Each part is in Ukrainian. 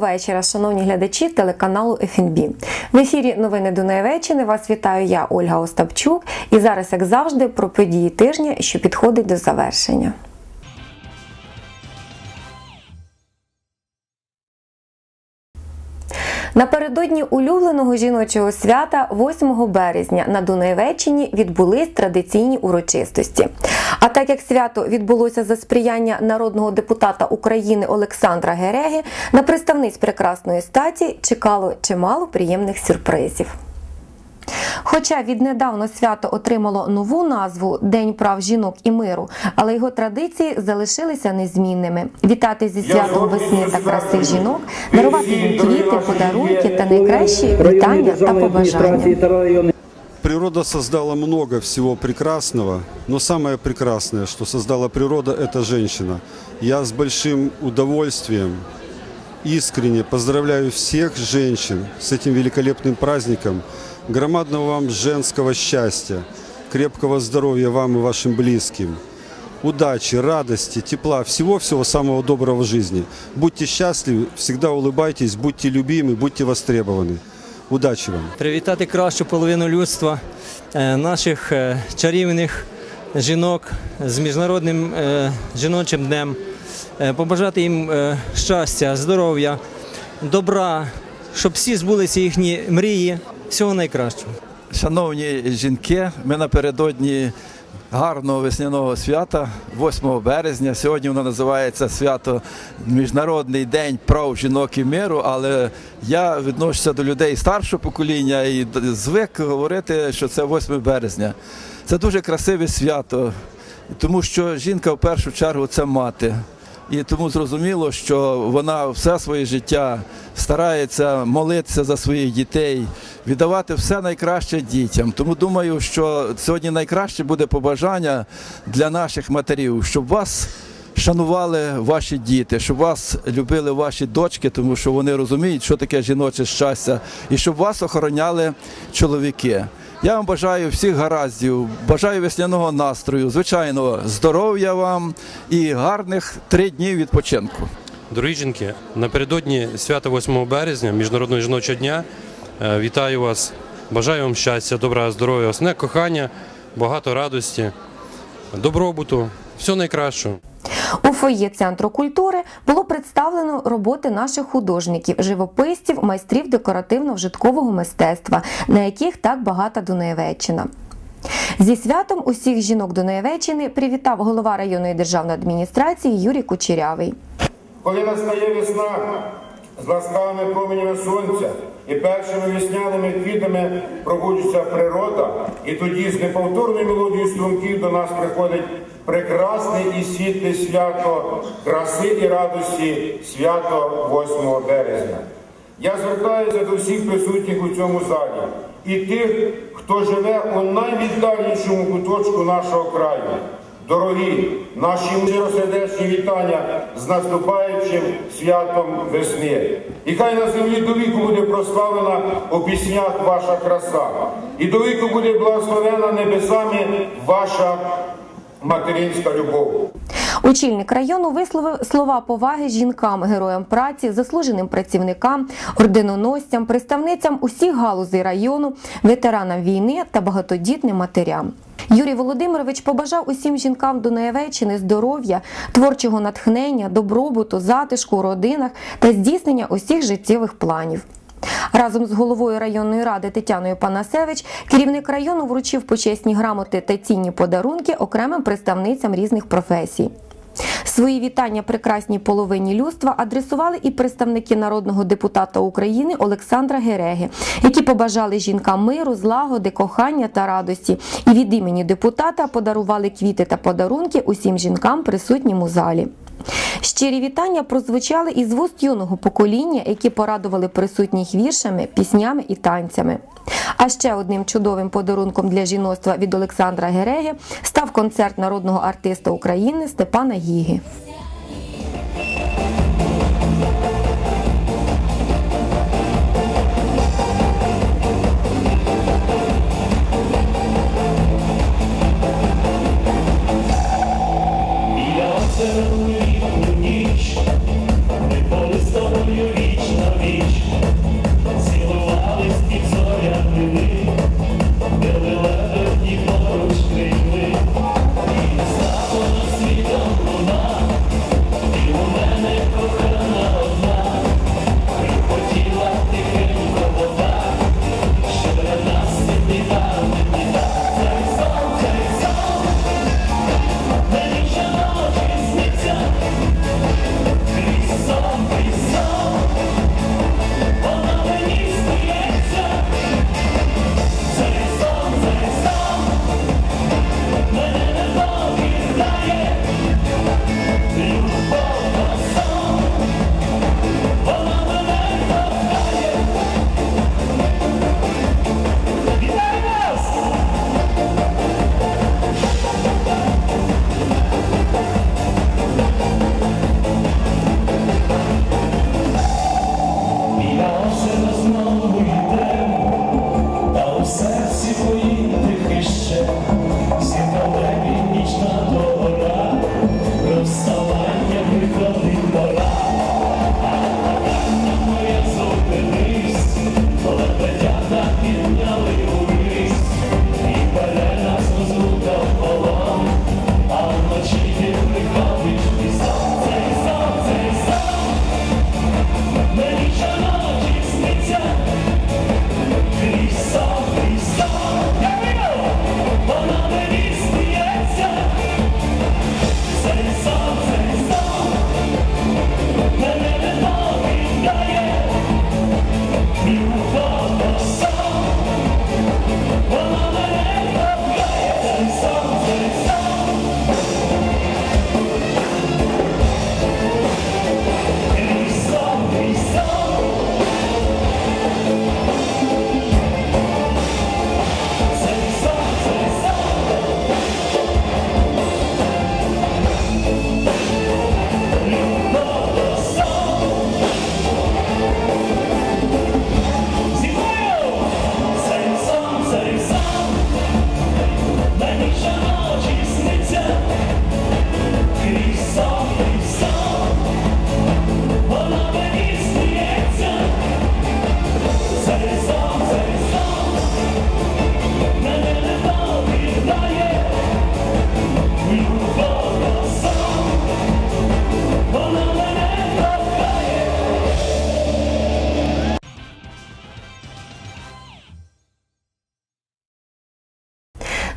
вечора, шановні глядачі телеканалу ФНБ. В ефірі новини Дунаєвеччини вас вітаю я, Ольга Остапчук. І зараз, як завжди, про події тижня, що підходить до завершення. Напередодні улюбленого жіночого свята 8 березня на Дунаєвеччині відбулись традиційні урочистості. А так як свято відбулося за сприяння народного депутата України Олександра Гереги, на представниць прекрасної статі чекало чимало приємних сюрпризів. Хоча віднедавно свято отримало нову назву День прав жінок і миру, але його традиції залишилися незмінними. Вітати зі святом весни та краси жінок, дарувати їм квіти, подарунки та найкращі вітання та побажання. Природа создала много всего прекрасного, но самое прекрасное, что создала природа, это женщина. Я с большим удовольствием искренне поздравляю всех женщин с этим великолепным праздником. Громадного вам женского счастья, крепкого здоровья вам и вашим близким. Удачи, радости, тепла, всего-всего самого доброго в жизни. Будьте счастливы, всегда улыбайтесь, будьте любимы, будьте востребованы. Удачи вам! привітати кращу половину людства, е, наших е, чарівних жінок з міжнародним е, жіночим днем, е, побажати їм е, щастя, здоров'я, добра, щоб всі збулися їхні мрії. Всього найкращого. Шановні жінки, ми напередодні гарного весняного свята, 8 березня. Сьогодні воно називається свято Міжнародний день прав жінок і миру. Але я відношуся до людей старшого покоління і звик говорити, що це 8 березня. Це дуже красиве свято, тому що жінка в першу чергу це мати. І тому зрозуміло, що вона все своє життя старається молитися за своїх дітей, віддавати все найкраще дітям. Тому думаю, що сьогодні найкраще буде побажання для наших матерів, щоб вас шанували ваші діти, щоб вас любили ваші дочки, тому що вони розуміють, що таке жіноче щастя, і щоб вас охороняли чоловіки. Я вам бажаю всіх гараздів, бажаю весняного настрою, звичайно, здоров'я вам і гарних три дні відпочинку. Дорогі жінки, напередодні свята 8 березня, Міжнародного жіночого дня, е, вітаю вас, бажаю вам щастя, добра, здоров'я, основне кохання, багато радості, добробуту, всього найкращого. У фоє центру культури було представлено роботи наших художників, живописців, майстрів декоративно-вжиткового мистецтва, на яких так багата Дунаєвеччина. Зі святом усіх жінок Дунаєвеччини привітав голова районної державної адміністрації Юрій Кучерявий. Коли настає весна з ласкавими променями сонця і першими весняними квітами пробуджується природа, і тоді з неповторною мелодією струнків до нас приходить прекрасне і світле свято краси і радості, свято 8 березня. Я звертаюся до всіх присутніх у цьому залі і тих, хто живе у найвіддальнішому куточку нашого краю. Дорогі наші миросердечні вітання з наступаючим святом весни. І хай на землі до віку буде прославлена у піснях ваша краса, і до віку буде благословена небесами ваша материнська любов. Очільник району висловив слова поваги жінкам, героям праці, заслуженим працівникам, орденоносцям, представницям усіх галузей району, ветеранам війни та багатодітним матерям. Юрій Володимирович побажав усім жінкам Дунаєвеччини здоров'я, творчого натхнення, добробуту, затишку у родинах та здійснення усіх життєвих планів. Разом з головою районної ради Тетяною Панасевич керівник району вручив почесні грамоти та цінні подарунки окремим представницям різних професій. Свої вітання прекрасній половині людства адресували і представники народного депутата України Олександра Гереги, які побажали жінкам миру, злагоди, кохання та радості, і від імені депутата подарували квіти та подарунки усім жінкам, присутнім у залі. Щирі вітання прозвучали із вуст юного покоління, які порадували присутніх віршами, піснями і танцями. А ще одним чудовим подарунком для жіноцтва від Олександра Гереги став концерт народного артиста України Степана Гіги.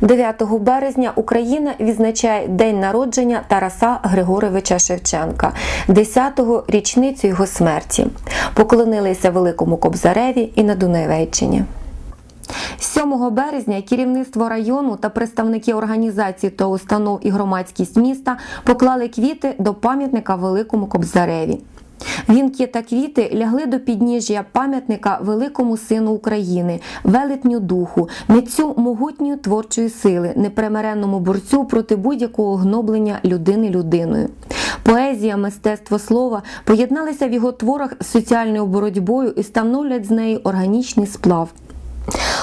9 березня Україна відзначає день народження Тараса Григоровича Шевченка, 10-го річницю його смерті. Поклонилися Великому Кобзареві і на Дунайвеччині. 7 березня керівництво району та представники організацій та установ і громадськість міста поклали квіти до пам'ятника Великому Кобзареві. Вінки та квіти лягли до підніжжя пам'ятника великому сину України, велетню духу, митцю могутньої творчої сили, непримиренному борцю проти будь-якого гноблення людини людиною. Поезія, мистецтво слова поєдналися в його творах з соціальною боротьбою і становлять з неї органічний сплав.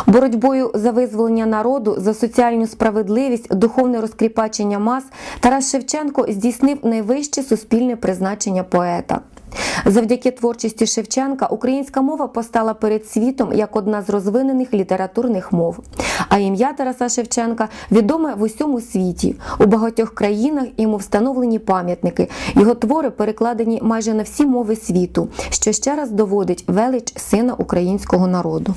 Боротьбою за визволення народу, за соціальну справедливість, духовне розкріпачення мас Тарас Шевченко здійснив найвище суспільне призначення поета. Завдяки творчості Шевченка українська мова постала перед світом як одна з розвинених літературних мов. А ім'я Тараса Шевченка відоме в усьому світі. У багатьох країнах йому встановлені пам'ятники. Його твори перекладені майже на всі мови світу, що ще раз доводить велич сина українського народу.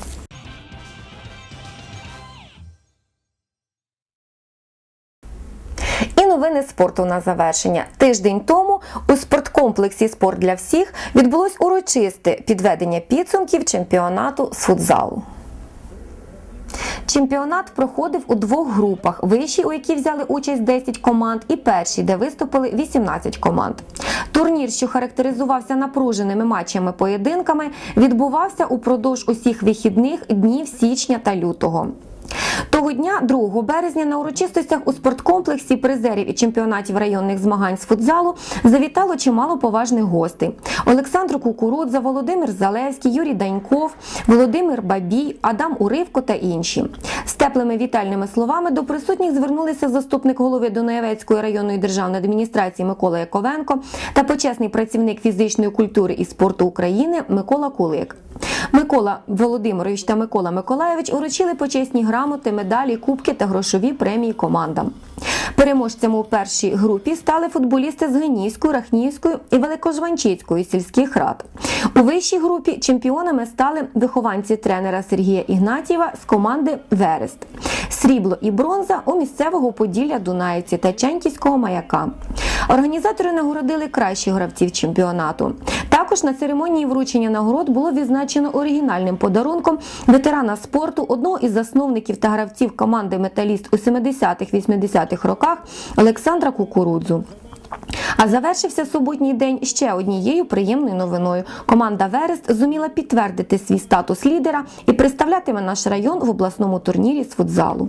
Новини спорту на завершення. Тиждень тому у спорткомплексі Спорт для всіх відбулось урочисте підведення підсумків чемпіонату з футзалу. Чемпіонат проходив у двох групах: вищій, у якій взяли участь 10 команд, і першій, де виступили 18 команд. Турнір, що характеризувався напруженими матчами-поєдинками, відбувався упродовж усіх вихідних днів січня та лютого. Того дня, 2 березня, на урочистостях у спорткомплексі призерів і чемпіонатів районних змагань з футзалу завітало чимало поважних гостей: Олександр Кукурудза, Володимир Залевський, Юрій Даньков, Володимир Бабій, Адам Уривко та інші. З теплими вітальними словами до присутніх звернулися заступник голови Дунаєвецької районної державної адміністрації Микола Яковенко та почесний працівник фізичної культури і спорту України Микола Кулик. Микола Володимирович та Микола Миколаєвич уручили почесні грамоти, медалі, кубки та грошові премії командам. Переможцями у першій групі стали футболісти з Генійської, Рахнівської і Великожванчицької сільських рад. У вищій групі чемпіонами стали вихованці тренера Сергія Ігнатієва з команди Верест, срібло і бронза у місцевого Поділля Дунаївці та Ченківського маяка. Організатори нагородили кращих гравців чемпіонату. Також на церемонії вручення нагород було відзначено оригінальним подарунком ветерана спорту, одного із засновників та гравців команди Металіст у 70-80-х роках Олександра Кукурудзу. А завершився суботній день ще однією приємною новиною. Команда Верест зуміла підтвердити свій статус лідера і представлятиме наш район в обласному турнірі з футзалу.